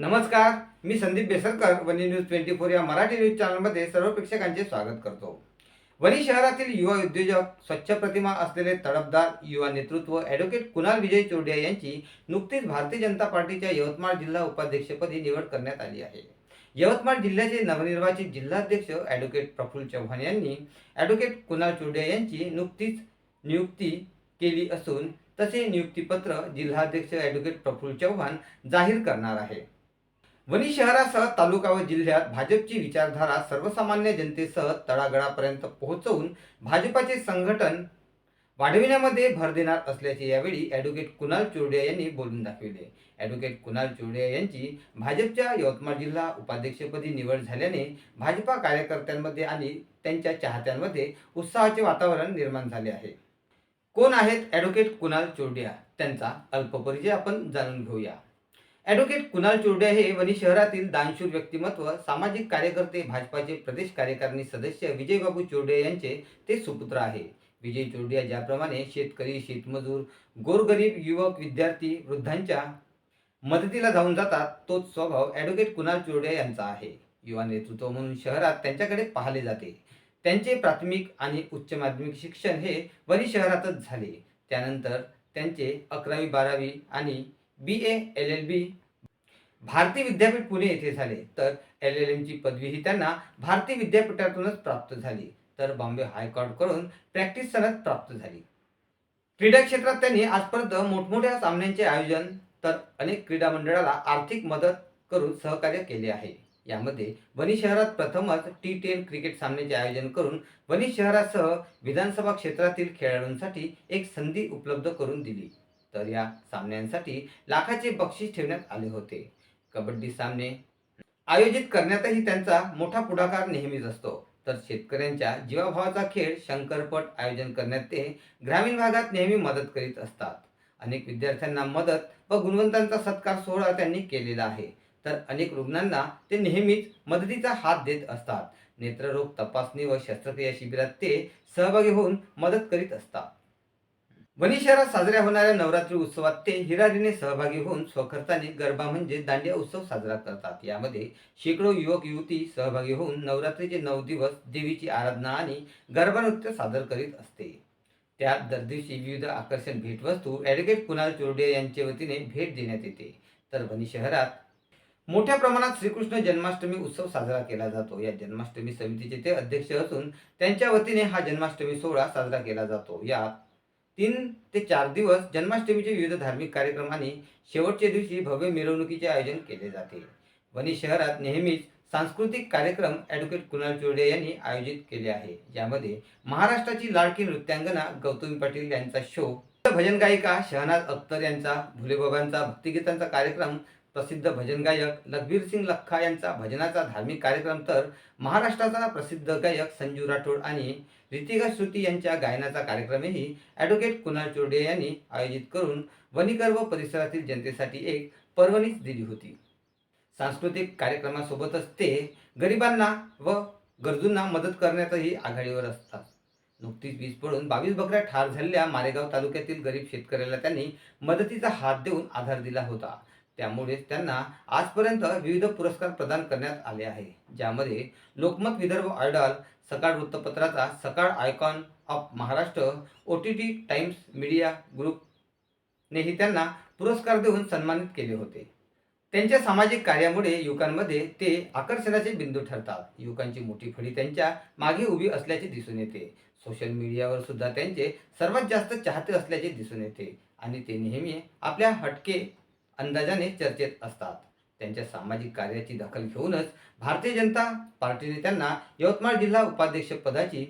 नमस्कार मी Sandeep Besarkar Vani news twenty four या Marathi news चॅनलमध्ये सर्व प्रेक्षकांचे स्वागत करतो. वणी शहरातील युवा उद्योजक स्वच्छ प्रतिमा असलेले तडफदार युवा नेतृत्व ॲडव्होकेट कुणाल विजय चोरडिया यांची नुकतीच भारतीय जनता पार्टीच्या यवतमाळ जिल्हा उपाध्यक्षपदी निवड करण्यात आली आहे. यवतमाळ जिल्ह्याचे नवनिर्वाचित जिल्हाध्यक्ष ॲडव्होकेट प्रफुल्ल चव्हाण यांनी ॲडव्होकेट कुणाल चोरडिया यांची नुकतीच नियुक्ती केली असून तसे नियुक्तीपत्र जिल्हाध्यक्ष ॲडव्होकेट प्रफुल्ल चव्हाण जाहीर करणार आहे. वणी शहरासह तालुका व जिल्ह्यात भाजपची विचारधारा सर्वसामान्य जनतेसह तळागळापर्यंत पोहोचवून भाजपाचे संघटन वाढविण्यामध्ये भर देणार असल्याचे यावेळी ॲडव्होकेट कुणाल चोरडिया यांनी बोलून दाखविले. ॲडव्होकेट कुणाल चोरडिया यांची भाजपच्या यवतमाळ जिल्हा उपाध्यक्षपदी निवड झाल्याने भाजपा कार्यकर्त्यांमध्ये आणि त्यांच्या चाहत्यांमध्ये उत्साहाचे वातावरण निर्माण झाले आहे. कोण आहेत ॲडव्होकेट कुणाल चोरडिया? त्यांचा अल्पपरिचय आपण जाणून घेऊया. ॲडव्होकेट कुणाल चोरडे हे वणी शहरातील दानशूर व्यक्तिमत्व सामाजिक कार्यकर्ते भाजपाचे प्रदेश कार्यकारिणी सदस्य विजयबाबू चोरडे यांचे ते सुपुत्र आहे. विजय चोरडिया ज्याप्रमाणे शेतकरी शेतमजूर गोरगरीब युवक विद्यार्थी वृद्धांच्या मदतीला जाऊन जातात तोच स्वभाव ॲडव्होकेट कुणाल चोरडिया यांचा आहे. युवा नेतृत्व म्हणून शहरात त्यांच्याकडे पाहिले जाते. त्यांचे प्राथमिक आणि उच्च माध्यमिक शिक्षण हे वणी शहरातच झाले. त्यानंतर त्यांचे अकरावी बारावी आणि B A L L B. Bharati Vidyapeeth Pune येथे झाले. तर एल एल एमची पदवीही त्यांना भारती विद्यापीठातूनच प्राप्त झाली. तर बॉम्बे हायकोर्टकडून प्रॅक्टिस सनद प्राप्त झाली. क्रीडा क्षेत्रात त्यांनी आजपर्यंत मोठमोठ्या सामन्यांचे आयोजन तर अनेक क्रीडा मंडळाला आर्थिक मदत करून सहकार्य केले आहे. यामध्ये वणी शहरात प्रथमच टी टेन क्रिकेट सामन्याचे आयोजन करून वणी शहरासह विधानसभा क्षेत्रातील खेळाडूंसाठी एक संधी उपलब्ध करून दिली. तर या सामन्यांसाठी लाखाचे बक्षीस ठेवण्यात आले होते. कबड्डी सामने आयोजित करण्यातही त्यांचा मोठा पुढाकार नेहमीच असतो. तर शेतकऱ्यांच्या जीवाभावाचा खेळ शंकरपट आयोजन करण्यात ते ग्रामीण भागात नेहमी मदत करीत असतात. अनेक विद्यार्थ्यांना मदत व गुणवंतांचा सत्कार सोहळा त्यांनी केलेला आहे. तर अनेक रुग्णांना ते नेहमीच मदतीचा हात देत असतात. नेत्ररोग तपासणी व शस्त्रक्रिया शिबिरात ते सहभागी होऊन मदत करीत असतात. वणी शहरात साजऱ्या होणाऱ्या नवरात्री उत्सवात ते हिरारीने सहभागी होऊन स्वखर्चाने गरबा म्हणजे दांडिया उत्सव साजरा करतात. यामध्ये शेकडो युवक युवती सहभागी होऊन नवरात्रीचे नऊ दिवस देवीची आराधना आणि गरबा नृत्य सादर करीत असते. त्यात दर दिवशी विविध आकर्षण भेटवस्तू ॲडव्होकेट कुणाल चोरडिया यांच्या वतीने भेट देण्यात येते. तर वणी शहरात मोठ्या प्रमाणात श्रीकृष्ण जन्माष्टमी उत्सव साजरा केला जातो. या जन्माष्टमी समितीचे ते अध्यक्ष असून त्यांच्या वतीने हा जन्माष्टमी सोहळा साजरा केला जातो. यात तीन ते चार दिवस जन्माष्टमीचे विविध धार्मिक कार्यक्रम आणि शेवटच्या दिवशी भव्य मिरवणुकीचे आयोजन केले जाते. वणी शहरात नेहमीच सांस्कृतिक कार्यक्रम ॲडव्होकेट कुणाल चोरडे यांनी आयोजित केले आहे. यामध्ये महाराष्ट्राची लाडकी नृत्यांगना गौतमी पाटील यांचा शो भजन गायिका शहनाज अख्तर यांचा भुलेबाबांचा भक्तिगीतांचा कार्यक्रम प्रसिद्ध भजन गायक लखबीर सिंग लख्खा यांचा भजनाचा धार्मिक कार्यक्रम तर महाराष्ट्राचा प्रसिद्ध गायक संजू राठोड आणि रितिका श्रुती यांच्या गायनाचा कार्यक्रमही ॲडव्होकेट कुणाल चोरडे यांनी आयोजित करून वनीकर व परिसरातील जनतेसाठी एक पर्वणीच दिली होती. सांस्कृतिक कार्यक्रमासोबतच ते गरिबांना व गरजूंना मदत करण्यातही आघाडीवर असतात. नुकतीच वीज पडून बावीस बकऱ्या ठार झालेल्या मारेगाव तालुक्यातील गरीब शेतकऱ्याला त्यांनी मदतीचा हात देऊन आधार दिला होता. त्यामुळेच त्यांना आजपर्यंत विविध पुरस्कार प्रदान करण्यात आले आहे. ज्यामध्ये लोकमत विदर्भ आयडॉल सकाळ वृत्तपत्राचा Sakal icon of Maharashtra O T T Times media ग्रुपनेही त्यांना पुरस्कार देऊन सन्मानित केले होते. त्यांच्या सामाजिक कार्यामुळे युवकांमध्ये ते आकर्षणाचे बिंदू ठरतात. युवकांची मोठी फळी त्यांच्या मागे उभी असल्याचे दिसून येते. सोशल मीडियावर सुद्धा त्यांचे सर्वात जास्त चाहते असल्याचे दिसून येते आणि ते नेहमी आपल्या हटके अंदाजाने चर्चेत असतात. त्यांच्या सामाजिक कार्याची दखल घेऊनच भारतीय जनता पार्टीने त्यांना यवतमाळ जिल्हा उपाध्यक्ष पदाची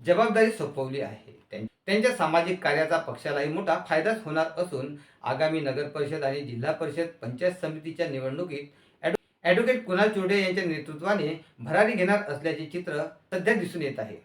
जबाबदारी सोपवली आहे. त्यां- त्यांच्या सामाजिक कार्याचा पक्षालाही मोठा फायदाच होणार असून आगामी नगर परिषद आणि जिल्हा परिषद पंचायत समितीच्या निवडणुकीत ॲड- ॲडव्होकेट कुणाल चोडे यांच्या नेतृत्वाने भरारी घेणार असल्याचे चित्र सध्या दिसून येत आहे.